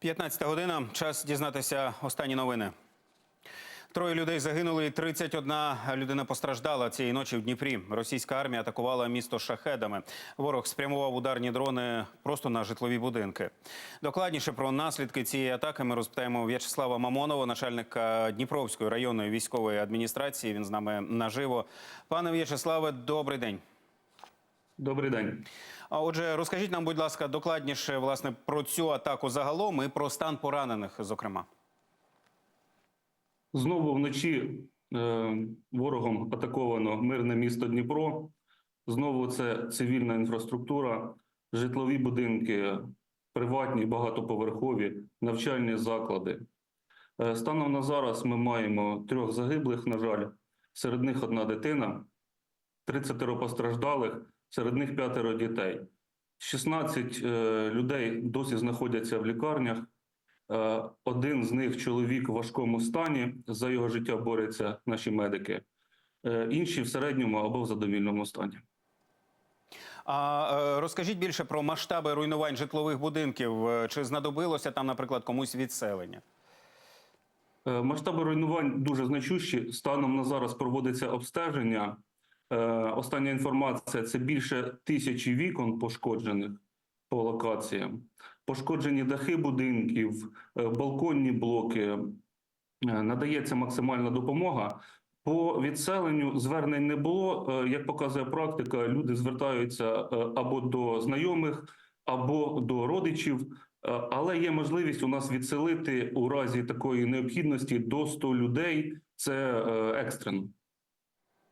15 година. Час дізнатися останні новини. Троє людей загинули, і 31 людина постраждала цієї ночі в Дніпрі. Російська армія атакувала місто шахедами. Ворог спрямував ударні дрони просто на житлові будинки. Докладніше про наслідки цієї атаки ми розпитаємо В'ячеслава Мамонова, начальника Дніпровської районної військової адміністрації. Він з нами наживо. Пане В'ячеславе, добрий день. Добрий день. А отже, розкажіть нам, будь ласка, докладніше власне про цю атаку загалом і про стан поранених, зокрема. Знову вночі е, ворогом атаковано мирне місто Дніпро. Знову це цивільна інфраструктура, житлові будинки, приватні, багатоповерхові, навчальні заклади. Е, станом на зараз ми маємо трьох загиблих, на жаль, серед них одна дитина, 30 постраждалих, серед них п'ятеро дітей. 16 е, людей досі знаходяться в лікарнях. Е, Один з них чоловік в важкому стані. За його життя борються наші медики. Е, Інші в середньому або в задовільному стані. А розкажіть більше про масштаби руйнувань житлових будинків. Чи знадобилося там, наприклад, комусь відселення? Масштаби руйнувань дуже значущі. Станом на зараз проводиться обстеження. Е, Остання інформація це більше тисячі вікон пошкоджених по локаціям. Пошкоджені дахи будинків, е, балконні блоки. Е, Надається максимальна допомога. По відселенню звернень не було. Як показує практика, люди звертаються або до знайомих, або до родичів. Але є можливість у нас відселити у разі такої необхідності до 100 людей. Це екстрено.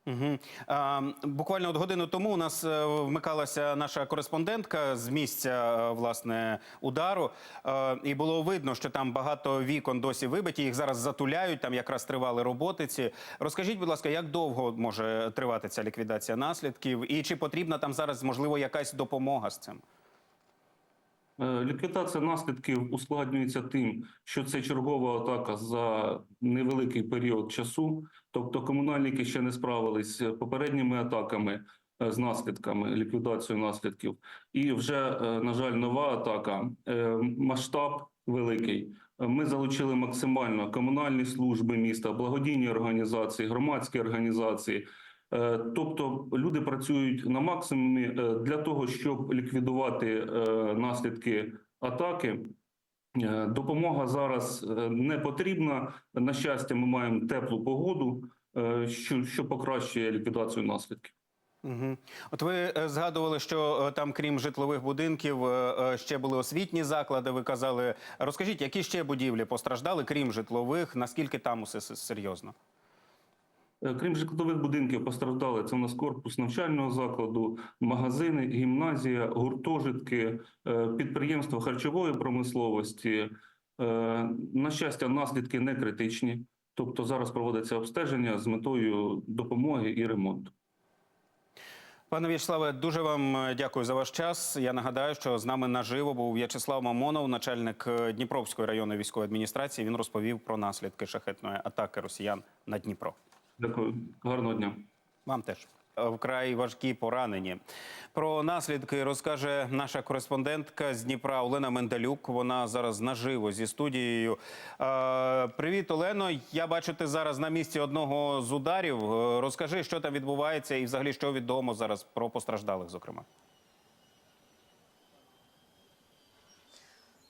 Угу. А, буквально от годину тому у нас е, вмикалася наша кореспондентка з місця е, власне удару, а, і було видно, що там багато вікон досі вибиті. Їх зараз затуляють. Там якраз тривали роботи. Ці розкажіть, будь ласка, як довго може тривати ця ліквідація наслідків, і чи потрібна там зараз можливо якась допомога з цим? Е, Ліквідація наслідків ускладнюється тим, що це чергова атака за невеликий період часу. Тобто комунальники ще не справились з попередніми атаками е, з наслідками, ліквідацією наслідків. І вже, е, на жаль, нова атака, масштаб великий. Ми залучили максимально комунальні служби міста, благодійні організації, громадські організації. Е, Тобто люди працюють на максимумі е, для того, щоб ліквідувати е, наслідки атаки. Допомога зараз не потрібна. На щастя, ми маємо теплу погоду, що, що покращує ліквідацію наслідків. Угу. От ви згадували, що там, крім житлових будинків, ще були освітні заклади. Ви казали. Розкажіть, які ще будівлі постраждали, крім житлових? Наскільки там усе серйозно? Е, Крім житлових будинків, постраждали це у нас корпус навчального закладу, магазини, гімназія, гуртожитки, е, підприємства харчової промисловості. Е, На щастя, наслідки не критичні. Тобто зараз проводиться обстеження з метою допомоги і ремонту. Пане В'ячеславе, дуже вам дякую за ваш час. Я нагадаю, що з нами наживо був В'ячеслав Мамонов, начальник Дніпровської районної військової адміністрації. Він розповів про наслідки шахетної атаки росіян на Дніпро. Дякую, гарного дня. Вам теж вкрай важкі поранені. Про наслідки розкаже наша кореспондентка з Дніпра Олена Мендалюк. Вона зараз наживо зі студією. Е, привіт, Олено. Я бачу, ти зараз на місці одного з ударів. Е, Розкажи, що там відбувається, і взагалі що відомо зараз про постраждалих, зокрема.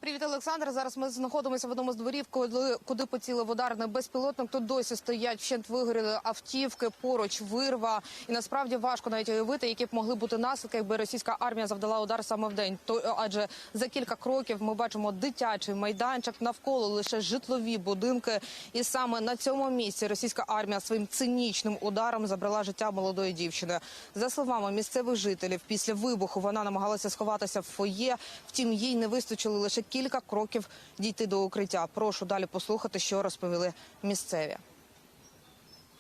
Привіт, Олександр. Зараз ми знаходимося в одному з дворів, коли куди поцілив ударний безпілотник. Тут досі стоять вщент вигоріли автівки, поруч вирва. І насправді важко навіть уявити, які б могли бути наслідки, якби російська армія завдала удар саме в день. То адже за кілька кроків ми бачимо дитячий майданчик навколо лише житлові будинки. І саме на цьому місці російська армія своїм цинічним ударом забрала життя молодої дівчини. За словами місцевих жителів, після вибуху вона намагалася сховатися в фоє. Втім, їй не вистачило лише кілька кроків дійти до укриття. Прошу далі послухати, що розповіли місцеві.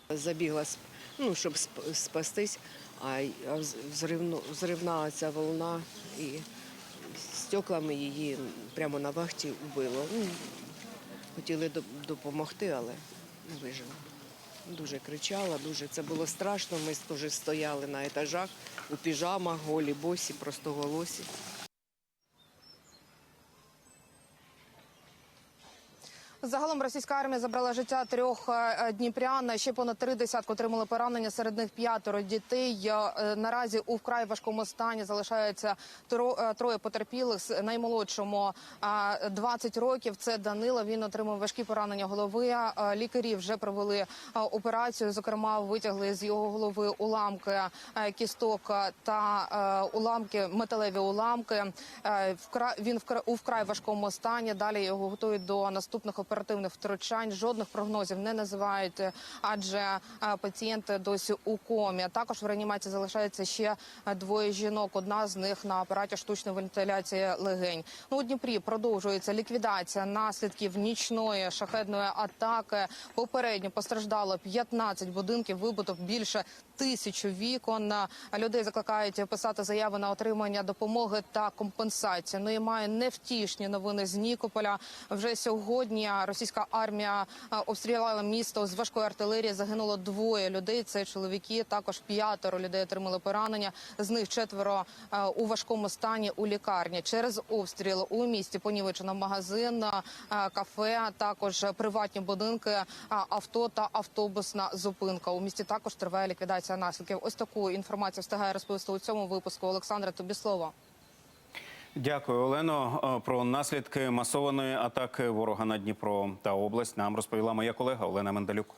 забігла ну, щоб спастись, а й- а вз- взривно, взривна ця волна і стеклами її прямо на вахті вбило. Ну, хотіли допомогти, але не вижила. Дуже кричала, дуже це було страшно. Ми теж стояли на етажах у піжамах, голі, босі, просто голосі. Загалом російська армія забрала життя трьох е, дніпрян. Ще понад три десятки отримали поранення. Серед них п'ятеро дітей. Е, Наразі у вкрай важкому стані залишається е, троє потерпілих. Наймолодшому е, 20 років. Це Данило. Він отримав важкі поранення голови. Е, Лікарі вже провели е, операцію. Зокрема, витягли з його голови уламки е, кісток е, та е, уламки, металеві уламки. Е, Він у вкрай важкому стані. Далі його готують до наступних оперативних втручань. Жодних прогнозів не називають, е, адже е, пацієнт досі у комі. Також в реанімації залишається ще е, двоє жінок. Одна з них на апараті штучної вентиляції легень. Ну у Дніпрі продовжується ліквідація наслідків нічної шахедної атаки. Попередньо постраждало 15 будинків, вибито більше тисячу вікон. Людей закликають писати заяви на отримання допомоги та компенсації. Ну і має невтішні новини з Нікополя. Вже сьогодні російська армія е, обстріляла місто з важкої артилерії. Загинуло двоє людей. Це чоловіки. Також п'ятеро людей отримали поранення. З них четверо е, у важкому стані у лікарні. Через обстріл у місті понівечено магазин, е, кафе, також приватні будинки, авто та автобусна зупинка. У місті також триває ліквідація наслідків. Ось таку інформацію встигає розповісти у цьому випуску. Олександра, тобі слово. Дякую, Олено. Е, Про наслідки масованої атаки ворога на Дніпро та область нам розповіла моя колега Олена Мендалюк.